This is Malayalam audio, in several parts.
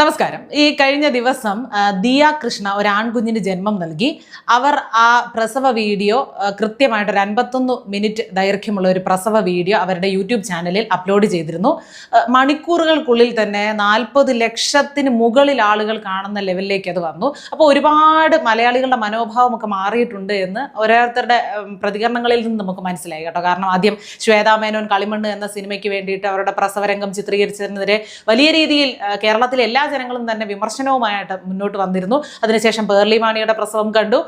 നമസ്കാരം. ഈ കഴിഞ്ഞ ദിവസം ദിയ കൃഷ്ണ ഒരു ആൺകുഞ്ഞിന് ജന്മം നൽകി. അവർ ആ പ്രസവ വീഡിയോ കൃത്യമായിട്ട് ഒരു അൻപത്തൊന്ന് മിനിറ്റ് ദൈർഘ്യമുള്ള ഒരു പ്രസവ വീഡിയോ അവരുടെ യൂട്യൂബ് ചാനലിൽ അപ്ലോഡ് ചെയ്തിരുന്നു. മണിക്കൂറുകൾക്കുള്ളിൽ തന്നെ നാൽപ്പത് ലക്ഷത്തിന് മുകളിൽ ആളുകൾ കാണുന്ന ലെവലിലേക്ക് അത് വന്നു. അപ്പോൾ ഒരുപാട് മലയാളികളുടെ മനോഭാവമൊക്കെ മാറിയിട്ടുണ്ട് എന്ന് ഓരോരുത്തരുടെ പ്രതികരണങ്ങളിൽ നിന്ന് നമുക്ക് മനസ്സിലായി കേട്ടോ. കാരണം ആദ്യം ശ്വേതാ മേനോൻ കളിമണ്ണ് എന്ന സിനിമയ്ക്ക് വേണ്ടിയിട്ട് അവരുടെ പ്രസവരംഗം ചിത്രീകരിച്ചതിനെതിരെ വലിയ രീതിയിൽ കേരളത്തിലെ എല്ലാ ജനങ്ങളും തന്നെ വിമർശനവുമായിട്ട് മുന്നോട്ട് വന്നിരുന്നു. അതിനുശേഷം പേർലി മാണിയുടെ പ്രസവം കണ്ടു.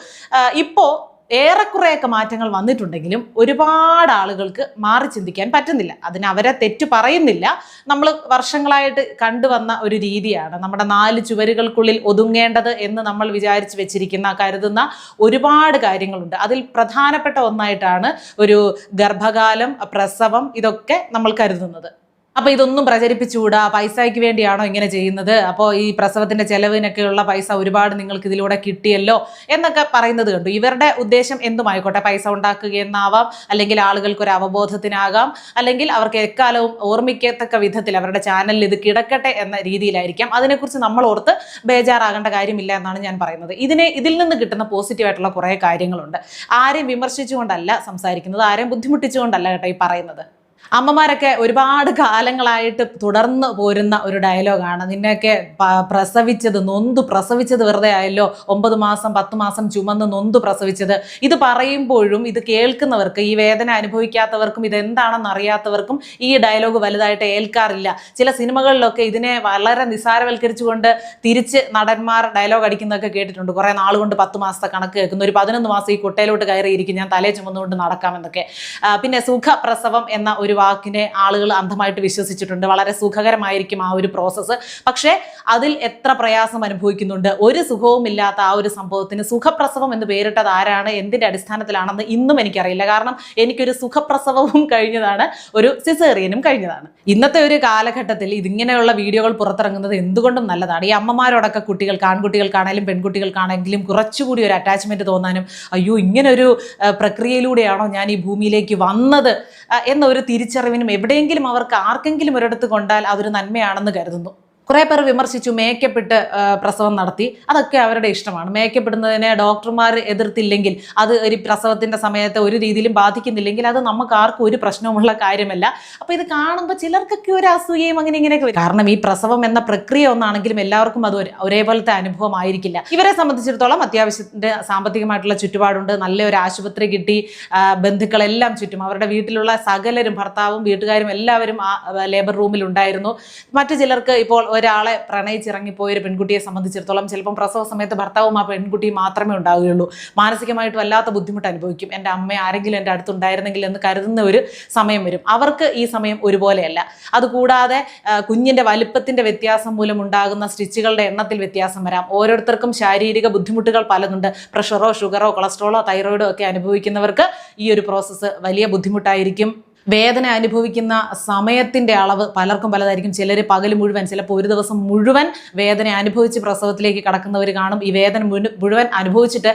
ഇപ്പോൾ ഇപ്പോ ഏറെക്കുറെയൊക്കെ മാറ്റങ്ങൾ വന്നിട്ടുണ്ടെങ്കിലും ഒരുപാട് ആളുകൾക്ക് മാറി ചിന്തിക്കാൻ പറ്റുന്നില്ല. അതിന് അവരെ തെറ്റു പറയുന്നില്ല. നമ്മൾ വർഷങ്ങളായിട്ട് കണ്ടുവന്ന ഒരു രീതിയാണ്. നമ്മുടെ നാല് ചുവരുകൾക്കുള്ളിൽ ഒതുങ്ങേണ്ടത് എന്ന് നമ്മൾ വിചാരിച്ച് വെച്ചിരിക്കുന്ന കരുതുന്ന ഒരുപാട് കാര്യങ്ങളുണ്ട്. അതിൽ പ്രധാനപ്പെട്ട ഒന്നായിട്ടാണ് ഒരു ഗർഭകാലം പ്രസവം ഇതൊക്കെ നമ്മൾ കരുതുന്നത്. അപ്പൊ ഇതൊന്നും പ്രചരിപ്പിച്ചുകൂടാ? പൈസയ്ക്ക് വേണ്ടിയാണോ ഇങ്ങനെ ചെയ്യുന്നത്? അപ്പോൾ ഈ പ്രസവത്തിന്റെ ചെലവിനൊക്കെയുള്ള പൈസ ഒരുപാട് നിങ്ങൾക്ക് ഇതിലൂടെ കിട്ടിയല്ലോ? എന്നൊക്കെ പറയുന്നത് കണ്ടു. ഇവരുടെ ഉദ്ദേശം എന്തുമായിക്കോട്ടെ? പൈസ ഉണ്ടാക്കുക എന്നാവാം അല്ലെങ്കിൽ ആളുകൾക്ക് ഒരു അവബോധത്തിനാകാം അല്ലെങ്കിൽ അവർക്ക് എക്കാലവും ഓർമ്മിക്കത്തക്ക വിധത്തിൽ അവരുടെ ചാനലിൽ ഇത് കിടക്കട്ടെ എന്ന രീതിയിലായിരിക്കാം. അതിനെക്കുറിച്ച് നമ്മൾ ഓർത്ത് ബേജാറാകേണ്ട കാര്യമില്ല എന്നാണ് ഞാൻ പറയുന്നത്. ഇതിനെ ഇതിൽ നിന്ന് കിട്ടുന്ന പോസിറ്റീവായിട്ടുള്ള കുറേ കാര്യങ്ങളുണ്ട്. ആരെയും വിമർശിച്ചുകൊണ്ടല്ല സംസാരിക്കുന്നത്. ആരെയും ബുദ്ധിമുട്ടിച്ചുകൊണ്ടല്ല കേട്ടോ ഈ പറയുന്നത്. അമ്മമാരൊക്കെ ഒരുപാട് കാലങ്ങളായിട്ട് തുടർന്ന് പോരുന്ന ഒരു ഡയലോഗാണ്. നിന്നെയൊക്കെ പ്രസവിച്ചത് നൊന്തു പ്രസവിച്ചത് വെറുതെ ആയല്ലോ. ഒമ്പത് മാസം പത്ത് മാസം ചുമന്ന് നൊന്തു പ്രസവിച്ചത്. ഇത് പറയുമ്പോഴും ഇത് കേൾക്കുന്നവർക്ക് ഈ വേദന അനുഭവിക്കാത്തവർക്കും ഇതെന്താണെന്ന് അറിയാത്തവർക്കും ഈ ഡയലോഗ് വലുതായിട്ട് ഏൽക്കാറില്ല. ചില സിനിമകളിലൊക്കെ ഇതിനെ വളരെ നിസാരവൽക്കരിച്ചുകൊണ്ട് തിരിച്ച് നടന്മാർ ഡയലോഗ് അടിക്കുന്നതൊക്കെ കേട്ടിട്ടുണ്ട്. കുറേ നാൾ കൊണ്ട് പത്ത് മാസത്തെ കണക്ക് കേൾക്കുന്നു. ഒരു പതിനൊന്ന് മാസം ഈ കുട്ടയിലോട്ട് കയറിയിരിക്കും. ഞാൻ തലേ ചുമന്നുകൊണ്ട് നടക്കാമെന്നൊക്കെ പിന്നെ സുഖപ്രസവം എന്ന ഒരു വാക്കിനെ ആളുകൾ അന്ധമായിട്ട് വിശ്വസിച്ചിട്ടുണ്ട്. വളരെ സുഖകരമായിരിക്കും ആ ഒരു പ്രോസസ്സ് പക്ഷേ അതിൽ എത്ര പ്രയാസം അനുഭവിക്കുന്നുണ്ട്? ഒരു സുഖവും ഇല്ലാത്ത ആ ഒരു സംഭവത്തിന് സുഖപ്രസവം എന്ന് പേരിട്ടത് ആരാണ്? എന്തിന്റെ അടിസ്ഥാനത്തിലാണെന്ന് ഇന്നും എനിക്കറിയില്ല. കാരണം എനിക്കൊരു സുഖപ്രസവവും കഴിഞ്ഞതാണ്. ഒരു സിസേറിയനും കഴിഞ്ഞതാണ്. ഇന്നത്തെ ഒരു കാലഘട്ടത്തിൽ ഇതിങ്ങനെയുള്ള വീഡിയോകൾ പുറത്തിറങ്ങുന്നത് എന്തുകൊണ്ടും നല്ലതാണ്. ഈ അമ്മമാരോടൊക്കെ കുട്ടികൾക്ക് ആൺകുട്ടികൾക്കാണെങ്കിലും പെൺകുട്ടികൾക്കാണെങ്കിലും കുറച്ചുകൂടി ഒരു അറ്റാച്ച്മെന്റ് തോന്നാനും അയ്യോ ഇങ്ങനൊരു ഒരു പ്രക്രിയയിലൂടെയാണോ ഞാൻ ഈ ഭൂമിയിലേക്ക് വന്നത്? എന്നൊരു തിരി ഒരു തിരിച്ചറിവിനും എവിടെയെങ്കിലും അവർക്ക് ആർക്കെങ്കിലും ഒരിടത്ത് കൊണ്ടാൽ അതൊരു നന്മയാണെന്ന് കരുതുന്നു. കുറേ പേർ വിമർശിച്ചു മേക്കപ്പിട്ട് പ്രസവം നടത്തി. അതൊക്കെ അവരുടെ ഇഷ്ടമാണ്. മേക്കപ്പിടുന്നതിനെ ഡോക്ടർമാർ എതിർത്തില്ലെങ്കിൽ അത് ഒരു പ്രസവത്തിന്റെ സമയത്ത് ഒരു രീതിയിലും ബാധിക്കുന്നില്ലെങ്കിൽ അത് നമുക്ക് ആർക്കും ഒരു പ്രശ്നവുമുള്ള കാര്യമല്ല. അപ്പോൾ ഇത് കാണുമ്പോൾ ചിലർക്കൊക്കെ ഒരു അസൂയയും അങ്ങനെ ഇങ്ങനെയൊക്കെ കാരണം ഈ പ്രസവം എന്ന പ്രക്രിയ ഒന്നാണെങ്കിലും എല്ലാവർക്കും അത് ഒരു- ഒരേപോലത്തെ അനുഭവം ആയിരിക്കില്ല ഇവരെ സംബന്ധിച്ചിടത്തോളം അത്യാവശ്യത്തിന്റെ സാമ്പത്തികമായിട്ടുള്ള ചുറ്റുപാടുണ്ട്. നല്ലൊരു ആശുപത്രി കിട്ടി ബന്ധുക്കളെല്ലാം ചുറ്റും. അവരുടെ വീട്ടിലുള്ള സകലരും ഭർത്താവും വീട്ടുകാരും എല്ലാവരും ആ ലേബർ റൂമിലുണ്ടായിരുന്നു. മറ്റു ചിലർക്ക് ഇപ്പോൾ ഒരാളെ പ്രണയിച്ചിറങ്ങിപ്പോയ ഒരു പെൺകുട്ടിയെ സംബന്ധിച്ചിടത്തോളം ചിലപ്പം പ്രസവ സമയത്ത് ഭർത്താവും ആ പെൺകുട്ടിയും മാത്രമേ ഉണ്ടാവുകയുള്ളൂ. മാനസികമായിട്ട് വല്ലാത്ത ബുദ്ധിമുട്ട് അനുഭവിക്കും. എന്റെ അമ്മ ആരെങ്കിലും എന്റെ അടുത്തുണ്ടായിരുന്നെങ്കിൽ എന്ന് കരുതുന്ന ഒരു സമയം വരും. അവർക്ക് ഈ സമയം ഒരുപോലെയല്ല. അതുകൂടാതെ കുഞ്ഞിന്റെ വലിപ്പത്തിന്റെ വ്യത്യാസം മൂലം ഉണ്ടാകുന്ന സ്റ്റിച്ചുകളുടെ എണ്ണത്തിൽ വ്യത്യാസം വരാം. ഓരോരുത്തർക്കും ശാരീരിക ബുദ്ധിമുട്ടുകൾ പലതുണ്ട്. പ്രഷറോ ഷുഗറോ കൊളസ്ട്രോളോ തൈറോയിഡോ ഒക്കെ അനുഭവിക്കുന്നവർക്ക് ഈ ഒരു പ്രോസസ്സ് വലിയ ബുദ്ധിമുട്ടായിരിക്കും. വേദന അനുഭവിക്കുന്ന സമയത്തിന്റെ അളവ് പലർക്കും പലതായിരിക്കും. ചിലർ പകൽ മുഴുവൻ ചിലപ്പോൾ ഒരു ദിവസം മുഴുവൻ വേദന അനുഭവിച്ച് പ്രസവത്തിലേക്ക് കടക്കുന്നവർ കാണും. ഈ വേദന മുഴുവൻ അനുഭവിച്ചിട്ട്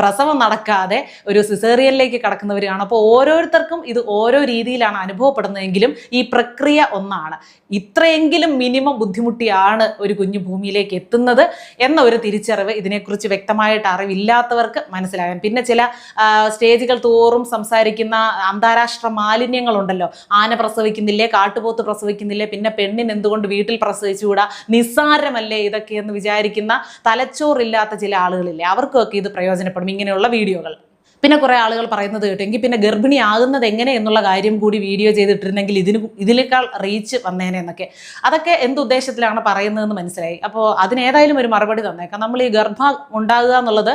പ്രസവം നടക്കാതെ ഒരു സിസേറിയനിലേക്ക് കടക്കുന്നവർ കാണും. അപ്പോൾ ഓരോരുത്തർക്കും ഇത് ഓരോ രീതിയിലാണ് അനുഭവപ്പെടുന്നതെങ്കിലും ഈ പ്രക്രിയ ഒന്നാണ്. ഇത്രയെങ്കിലും മിനിമം ബുദ്ധിമുട്ടിയാണ് ഒരു കുഞ്ഞു ഭൂമിയിലേക്ക് എത്തുന്നത് എന്ന ഒരു തിരിച്ചറിവ് ഇതിനെക്കുറിച്ച് വ്യക്തമായിട്ട് അറിവില്ലാത്തവർക്ക് മനസ്സിലാകാൻ പിന്നെ ചില സ്റ്റേജുകൾ തോറും സംസാരിക്കുന്ന അന്താരാഷ്ട്ര മാലിന്യങ്ങളുണ്ടല്ലോ. ആന പ്രസവിക്കുന്നില്ലേ കാട്ടുപോത്ത് പ്രസവിക്കുന്നില്ലേ പിന്നെ പെണ്ണിന് എന്തുകൊണ്ട് വീട്ടിൽ പ്രസവിച്ചുകൂടാ? നിസ്സാരമല്ലേ ഇതൊക്കെ എന്ന് വിചാരിക്കുന്ന തലച്ചോറില്ലാത്ത ചില ആളുകളില്ലേ? അവർക്കൊക്കെ ഇത് പ്രയോജനപ്പെടും. ഇങ്ങനെയുള്ള വീഡിയോകൾ. പിന്നെ കുറേ ആളുകൾ പറയുന്നത് കേട്ടു. എങ്കിൽ പിന്നെ ഗർഭിണി ആകുന്നത് എങ്ങനെ എന്നുള്ള കാര്യം കൂടി വീഡിയോ ചെയ്തിട്ടിരുന്നെങ്കിൽ ഇതിന് ഇതിനേക്കാൾ റീച്ച് വന്നേനെ എന്നൊക്കെ. അതൊക്കെ എന്ത് ഉദ്ദേശത്തിലാണ് പറയുന്നതെന്ന് മനസ്സിലായി. അപ്പോൾ അതിനേതായാലും ഒരു മറുപടി തന്നേക്കാം. നമ്മൾ ഈ ഗർഭം ഉണ്ടാകുക എന്നുള്ളത്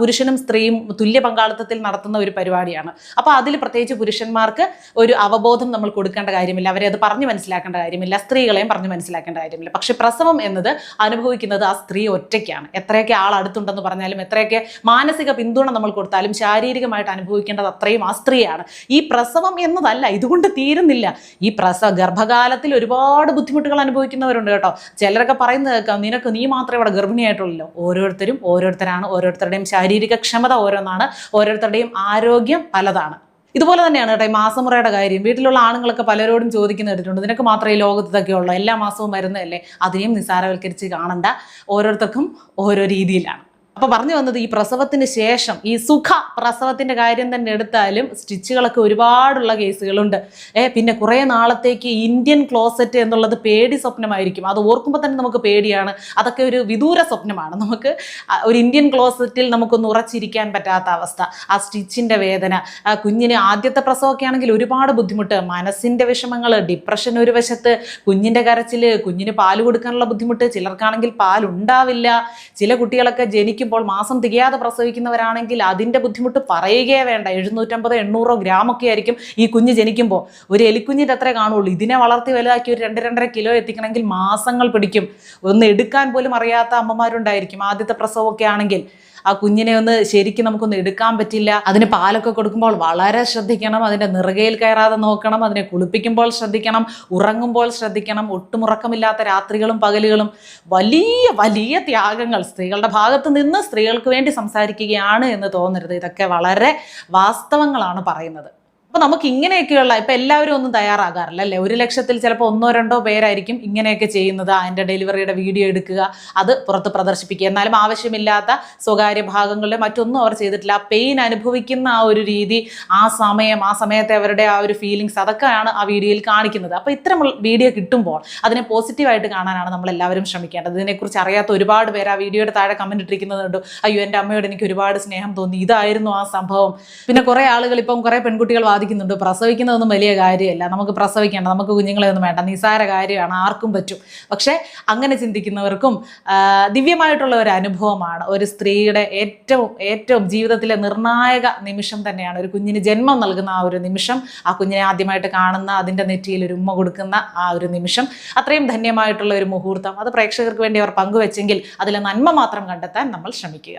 പുരുഷനും സ്ത്രീയും തുല്യ പങ്കാളിത്തത്തിൽ നടത്തുന്ന ഒരു പരിപാടിയാണ്. അപ്പോൾ അതിൽ പ്രത്യേകിച്ച് പുരുഷന്മാർക്ക് ഒരു അവബോധം നമ്മൾ കൊടുക്കേണ്ട കാര്യമില്ല. അവരെ അത് പറഞ്ഞു മനസ്സിലാക്കേണ്ട കാര്യമില്ല. സ്ത്രീകളെയും പറഞ്ഞു മനസ്സിലാക്കേണ്ട കാര്യമില്ല. പക്ഷെ പ്രസവം എന്നത് അനുഭവിക്കുന്നത് ആ സ്ത്രീ ഒറ്റയ്ക്കാണ്. എത്രയൊക്കെ ആൾ അടുത്തുണ്ടെന്ന് പറഞ്ഞാലും എത്രയൊക്കെ മാനസിക പിന്തുണ നമ്മൾ കൊടുത്താലും ശാരീരികമായിട്ട് അനുഭവിക്കേണ്ടത് അത്രയും ആ സ്ത്രീയാണ് ഈ പ്രസവം എന്നതല്ല ഇതുകൊണ്ട് തീരുന്നില്ല. ഈ പ്രസവ ഗർഭകാലത്തിൽ ഒരുപാട് ബുദ്ധിമുട്ടുകൾ അനുഭവിക്കുന്നവരുണ്ട് കേട്ടോ. ചിലരൊക്കെ പറയുന്നത് കേൾക്കാം നിനക്ക് നീ മാത്രമേ ഇവിടെ ഗർഭിണിയായിട്ടുള്ളൂ ഓരോരുത്തരും ഓരോരുത്തരാണ് ഓരോരുത്തരുടെയും ശാരീരിക ക്ഷമത ഓരോന്നാണ് ഓരോരുത്തരുടെയും ആരോഗ്യം പലതാണ്. ഇതുപോലെ തന്നെയാണ് കേട്ടോ ഈ മാസമുറയുടെ കാര്യം. വീട്ടിലുള്ള ആണുങ്ങളൊക്കെ പലരോടും ചോദിക്കുന്ന കേട്ടിട്ടുണ്ട് നിനക്ക് മാത്രമേ ഈ ലോകത്ത് ഇതൊക്കെ ഉള്ളൂ എല്ലാ മാസവും വരുന്നതല്ലേ? അതിനെയും നിസ്സാരവൽക്കരിച്ച് കാണണ്ട. ഓരോരുത്തർക്കും ഓരോ രീതിയിലാണ്. അപ്പോൾ പറഞ്ഞു വന്നത് ഈ പ്രസവത്തിന് ശേഷം ഈ സുഖ പ്രസവത്തിന്റെ കാര്യം തന്നെ എടുത്താലും സ്റ്റിച്ചുകളൊക്കെ ഒരുപാടുള്ള കേസുകളുണ്ട്. ഏ പിന്നെ കുറേ നാളത്തേക്ക് ഇന്ത്യൻ ക്ലോസറ്റ് എന്നുള്ളത് പേടി സ്വപ്നമായിരിക്കും. അത് ഓർക്കുമ്പോൾ തന്നെ നമുക്ക് പേടിയാണ്. അതൊക്കെ ഒരു വിദൂര സ്വപ്നമാണ്. നമുക്ക് ഒരു ഇന്ത്യൻ ക്ലോസറ്റിൽ നമുക്കൊന്ന് ഉറച്ചിരിക്കാൻ പറ്റാത്ത അവസ്ഥ. ആ സ്റ്റിച്ചിന്റെ വേദന കുഞ്ഞിന് ആദ്യത്തെ പ്രസവമൊക്കെ ആണെങ്കിൽ ഒരുപാട് ബുദ്ധിമുട്ട്. മനസ്സിന്റെ വിഷമങ്ങൾ ഡിപ്രഷൻ ഒരു വശത്ത് കുഞ്ഞിന്റെ കരച്ചിൽ കുഞ്ഞിന് പാൽ കൊടുക്കാനുള്ള ബുദ്ധിമുട്ട്. ചിലർക്കാണെങ്കിൽ പാലുണ്ടാവില്ല. ചില കുട്ടികളൊക്കെ ജനിക്കുമ്പോൾ മാസം തികയാതെ പ്രസവിക്കുന്നവരാണെങ്കിൽ അതിന്റെ ബുദ്ധിമുട്ട് പറയുകയേ വേണ്ട. എഴുന്നൂറ്റമ്പത് എണ്ണൂറോ ഗ്രാമൊക്കെ ആയിരിക്കും ഈ കുഞ്ഞ് ജനിക്കുമ്പോൾ. ഒരു എലിക്കുഞ്ഞിന്റെ അത്രേ കാണുള്ളൂ. ഇതിനെ വളർത്തി വലുതാക്കി ഒരു രണ്ട് രണ്ടര കിലോ എത്തിക്കണമെങ്കിൽ മാസങ്ങൾ പിടിക്കും. ഒന്ന് എടുക്കാൻ പോലും അറിയാത്ത അമ്മമാരുണ്ടായിരിക്കും ആദ്യത്തെ പ്രസവമൊക്കെ ആണെങ്കിൽ. ആ കുഞ്ഞിനെ ഒന്ന് ശരിക്കും നമുക്കൊന്ന് എടുക്കാൻ പറ്റില്ല. അതിന് പാലൊക്കെ കൊടുക്കുമ്പോൾ വളരെ ശ്രദ്ധിക്കണം. അതിന്റെ നിറുകയിൽ കയറാതെ നോക്കണം. അതിനെ കുളിപ്പിക്കുമ്പോൾ ശ്രദ്ധിക്കണം. ഉറങ്ങുമ്പോൾ ശ്രദ്ധിക്കണം. ഒട്ടുമുറക്കമില്ലാത്ത രാത്രികളും പകലുകളും. വലിയ വലിയ ത്യാഗങ്ങൾ സ്ത്രീകളുടെ ഭാഗത്ത് നിന്ന് സ്ത്രീകൾക്ക് വേണ്ടി സംസാരിക്കുകയാണ് എന്ന് തോന്നരുത്. ഇതൊക്കെ വളരെ വാസ്തവങ്ങളാണ് പറയുന്നത്. അപ്പോൾ നമുക്ക് ഇങ്ങനെയൊക്കെയുള്ള ഇപ്പം എല്ലാവരും ഒന്നും തയ്യാറാകാറില്ല അല്ലേ? ഒരു ലക്ഷത്തിൽ ചിലപ്പോൾ ഒന്നോ രണ്ടോ പേരായിരിക്കും ഇങ്ങനെയൊക്കെ ചെയ്യുന്നത് അതിന്റെ ഡെലിവറിയുടെ വീഡിയോ എടുക്കുക അത് പുറത്ത് പ്രദർശിപ്പിക്കുക. എന്നാലും ആവശ്യമില്ലാത്ത സ്വകാര്യ ഭാഗങ്ങളിൽ മറ്റൊന്നും അവർ ചെയ്തിട്ടില്ല. ആ പെയിൻ അനുഭവിക്കുന്ന ആ ഒരു രീതി ആ സമയം ആ സമയത്തെ അവരുടെ ആ ഒരു ഫീലിങ്സ് അതൊക്കെയാണ് ആ വീഡിയോയിൽ കാണിക്കുന്നത്. അപ്പോൾ ഇത്തരം വീഡിയോ കിട്ടുമ്പോൾ അതിനെ പോസിറ്റീവായിട്ട് കാണാനാണ് നമ്മൾ എല്ലാവരും ശ്രമിക്കേണ്ടത്. ഇതിനെക്കുറിച്ച് അറിയാത്ത ഒരുപാട് പേര് ആ വീഡിയോയുടെ താഴെ കമന്റ് ഇട്ടിരിക്കുന്നുണ്ട്. അയ്യോ എന്റെ അമ്മയോട് എനിക്ക് ഒരുപാട് സ്നേഹം തോന്നി. ഇതായിരുന്നു ആ സംഭവം. പിന്നെ കുറേ ആളുകൾ ഇപ്പം കുറേ പെൺകുട്ടികൾ വാദിക്കുന്നുണ്ട് പ്രസവിക്കുന്നതൊന്നും വലിയ കാര്യമല്ല. നമുക്ക് പ്രസവിക്കേണ്ട നമുക്ക് കുഞ്ഞുങ്ങളെ ഒന്നും വേണ്ട. നിസ്സാര കാര്യമാണ്. ആർക്കും പറ്റും. പക്ഷേ അങ്ങനെ ചിന്തിക്കുന്നവർക്കും ദിവ്യമായിട്ടുള്ള ഒരു അനുഭവമാണ്. ഒരു സ്ത്രീയുടെ ഏറ്റവും ഏറ്റവും ജീവിതത്തിലെ നിർണായക നിമിഷം തന്നെയാണ്. ഒരു കുഞ്ഞിന് ജന്മം നൽകുന്ന ആ ഒരു നിമിഷം ആ കുഞ്ഞിനെ ആദ്യമായിട്ട് കാണുന്ന അതിന്റെ നെറ്റിയിൽ ഒരു ഉമ്മ കൊടുക്കുന്ന ആ ഒരു നിമിഷം. അത്രയും ധന്യമായിട്ടുള്ള ഒരു മുഹൂർത്തം. അത് പ്രേക്ഷകർക്ക് വേണ്ടി അവർ പങ്കുവെച്ചെങ്കിൽ അതിലെ നന്മ മാത്രം കണ്ടെത്താൻ നമ്മൾ ശ്രമിക്കുക.